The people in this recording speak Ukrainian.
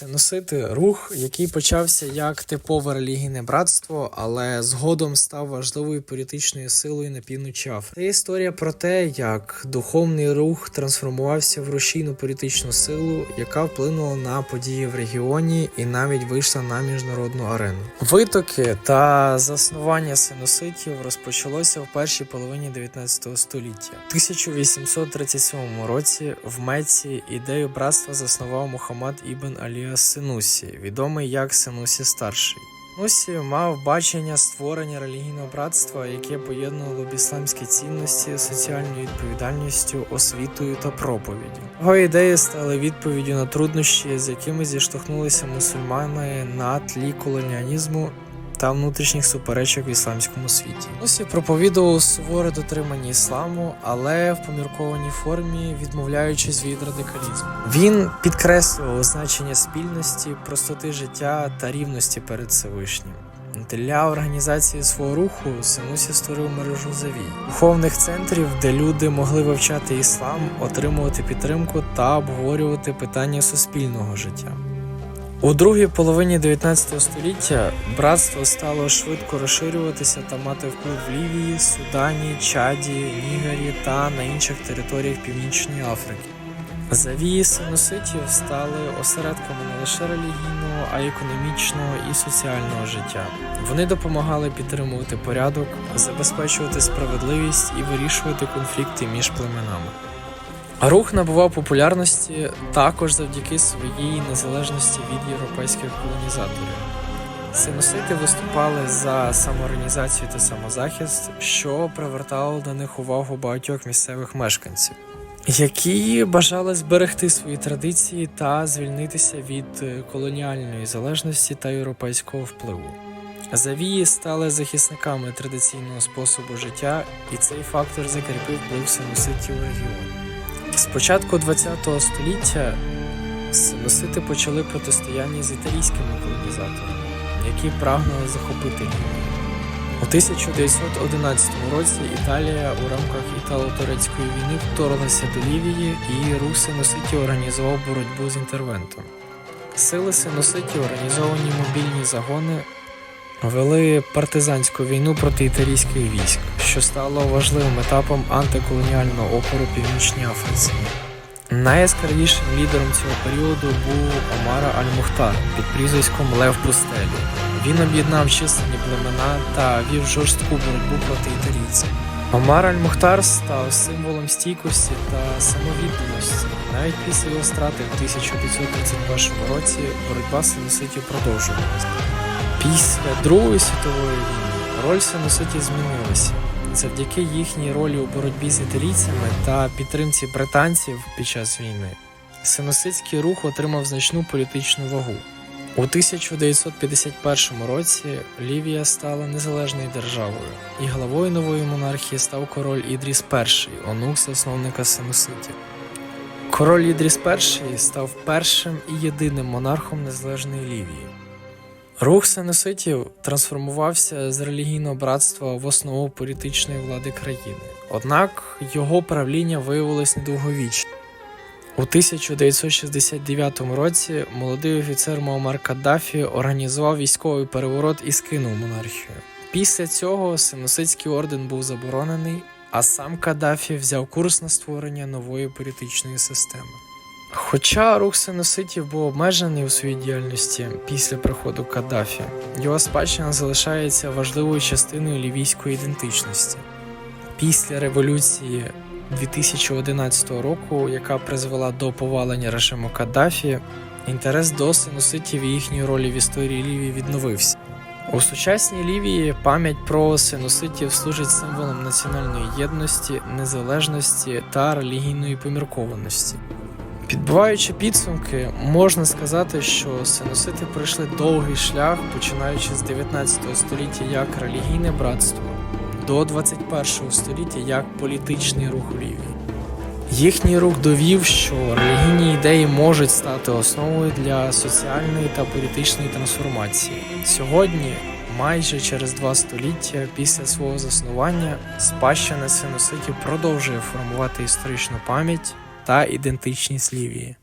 Синусити рух, який почався як типове релігійне братство, але згодом став важливою політичною силою на півночі Африки. Це історія про те, як духовний рух трансформувався в рушійну політичну силу, яка вплинула на події в регіоні і навіть вийшла на міжнародну арену. Витоки та заснування синуситів розпочалося в першій половині 19 століття. У 1837 році в Меці ідею братства заснував Мухаммад Ібн Аліас Синусі, відомий як Синусі Старший. Синусі мав бачення створення релігійного братства, яке поєднувало б ісламські цінності, соціальною відповідальністю, освітою та проповіддю. Його ідеї стали відповіддю на труднощі, з якими зіштовхнулися мусульмани на тлі колоніалізму та внутрішніх суперечок в ісламському світі. Нусі проповідував суворе дотримання ісламу, але в поміркованій формі, відмовляючись від радикалізму. Він підкреслював значення спільності, простоти життя та рівності перед Всевишнім. Для організації свого руху Синусі створив мережу завій духовних центрів, де люди могли вивчати іслам, отримувати підтримку та обговорювати питання суспільного життя. У другій половині 19 століття братство стало швидко розширюватися та мати вплив в Лівії, Судані, Чаді, Нігері та на інших територіях Північної Африки. Завії синуситів стали осередками не лише релігійного, а й економічного і соціального життя. Вони допомагали підтримувати порядок, забезпечувати справедливість і вирішувати конфлікти між племенами. Рух набував популярності також завдяки своїй незалежності від європейських колонізаторів. Синусити виступали за самоорганізацію та самозахист, що привертало до них увагу багатьох місцевих мешканців, які бажали зберегти свої традиції та звільнитися від е, колоніальної залежності та європейського впливу. Завії стали захисниками традиційного способу життя, і цей фактор закріпив вплив синуситів у регіоні. Початку ХХ століття синусити почали протистояння з італійськими колонізаторами, які прагнули захопити Лівію. У 1911 році Італія у рамках італо-турецької війни вторглася до Лівії і рух синуситів організував боротьбу з інтервентом. Сили синуситів, організовані мобільні загони, вели партизанську війну проти італійських військ, що стало важливим етапом антиколоніального опору Північній Африці. Найяскравішим лідером цього періоду був Омара Аль-Мухтар під прізвиськом Лев Пустелі. Він об'єднав численні племена та вів жорстку боротьбу проти італійців. Омар Аль-Мухтар став символом стійкості та самовідданості. Навіть після його страти в 1931 році боротьба синуситів продовжувалася. Після Другої світової війни роль синуситів змінилася. Завдяки їхній ролі у боротьбі з італійцями та підтримці британців під час війни, синуситський рух отримав значну політичну вагу. У 1951 році Лівія стала незалежною державою, і главою нової монархії став король Ідріс І, онук засновника синуситів. Король Ідріс І став першим і єдиним монархом незалежної Лівії. Рух синуситів трансформувався з релігійного братства в основу політичної влади країни. Однак його правління виявилось недовговічним. У 1969 році молодий офіцер Муаммар Каддафі організував військовий переворот і скинув монархію. Після цього синуситський орден був заборонений, а сам Каддафі взяв курс на створення нової політичної системи. Хоча рух синуситів був обмежений у своїй діяльності після приходу Каддафі, його спадщина залишається важливою частиною лівійської ідентичності. Після революції 2011 року, яка призвела до повалення режиму Каддафі, інтерес до синуситів і їхньої ролі в історії Лівії відновився. У сучасній Лівії пам'ять про синуситів служить символом національної єдності, незалежності та релігійної поміркованості. Підбиваючи підсумки, можна сказати, що синусити пройшли довгий шлях, починаючи з 19 століття як релігійне братство до 21 століття як політичний рух у Лівії. Їхній рух довів, що релігійні ідеї можуть стати основою для соціальної та політичної трансформації. Сьогодні, майже через два століття після свого заснування, спадщина синуситів продовжує формувати історичну пам'ять та ідентичність Лівії.